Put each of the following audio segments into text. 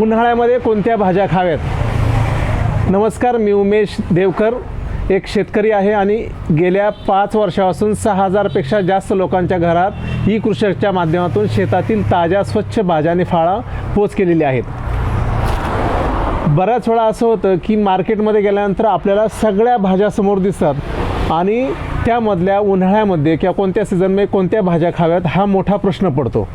उन्हाळ्यामध्ये कोणत्या भाज्या खाव्यात? नमस्कार मी उमेश देवकर. एक शेतकरी आहे आणि गेल्या पाच वर्षापासून सहा हजारपेक्षा जास्त लोकांच्या घरात ई कृषकच्या माध्यमातून शेतातील ताज्या स्वच्छ भाज्या आणि फळं पोच केलेली आहेत. बऱ्याच वेळा असं होतं की मार्केटमध्ये गेल्यानंतर आपल्याला सगळ्या भाज्या समोर दिसतात आणि त्यामधल्या उन्हाळ्यामध्ये किंवा कोणत्या सीझनमध्ये कोणत्या भाज्या खाव्यात हा मोठा प्रश्न पडतो.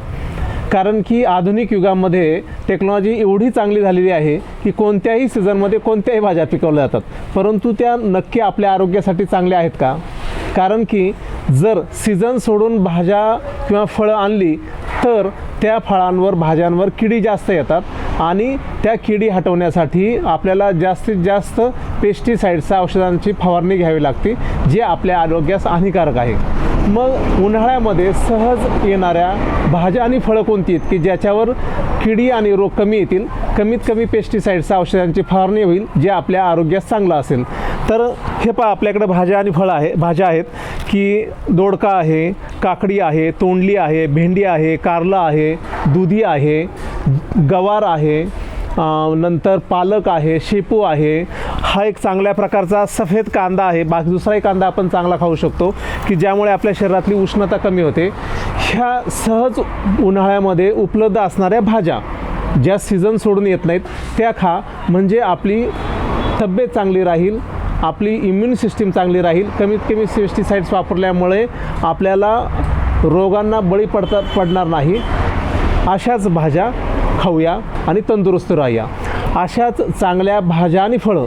कारण की आधुनिक युगामध्ये टेक्नॉलॉजी एवढी चांगली झालेली आहे की कोणत्याही सीझनमध्ये कोणत्याही भाज्या पिकवल्या जातात. परंतु त्या नक्की आपल्या आरोग्यासाठी चांगल्या आहेत का? कारण की जर सीझन सोडून भाज्या किंवा फळं आणली तर त्या फळांवर भाज्यांवर किडी जास्त येतात आणि त्या किडी हटवण्यासाठी आपल्याला जास्तीत जास्त पेस्टिसाईड्सच्या औषधांची फवारणी घ्यावी लागते जे आपल्या आरोग्यास हानिकारक आहे. मग उन्हाळ्यामध्ये सहज येणाऱ्या भाज्या आणि फळं कोणती आहेत? की ज्याच्यावर किडी आणि रोग कमी येतील कमीत कमी पेस्टिसाईड्स औषधांची फवारणी होईल जे आपल्या आरोग्यास चांगलं असेल. तर हे पहा आपल्याकडे भाज्या आणि फळं आहे भाज्या आहेत की दोडका आहे काकडी आहे तोंडली आहे भेंडी आहे कारलं आहे दुधी आहे गवार आहे नंतर पालक आहे शेपू आहे हा एक चांगल्या प्रकारचा सफेद कांदा आहे. बाकी दुसराही कांदा आपण चांगला खाऊ शकतो की ज्यामुळे आपल्या शरीरातली उष्णता कमी होते. ह्या सहज उन्हाळ्यामध्ये उपलब्ध असणाऱ्या भाज्या ज्या सीझन सोडून येत नाहीत त्या खा. म्हणजे आपली तब्येत चांगली राहील आपली इम्युन सिस्टीम चांगली राहील. कमीत कमी पेस्टिसाइड्स वापरल्यामुळे आपल्याला रोगांना बळी पडता पडणार नाही. अशाच भाज्या खाऊया आणि तंदुरुस्त राहूया. अशाच चांगल्या भाज्या आणि फळं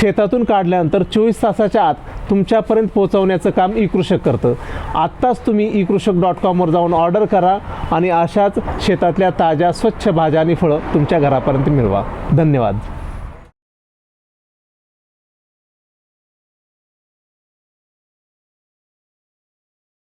शेतातून काढल्यानंतर चोवीस तासाच्या आत तुमच्यापर्यंत पोहोचवण्याचं काम ई कृषक करतं. आत्ताच तुम्ही ई कृषक डॉट कॉमवर जाऊन ऑर्डर करा आणि अशाच शेतातल्या ताज्या स्वच्छ भाज्या आणि फळं तुमच्या घरापर्यंत मिळवा. धन्यवाद.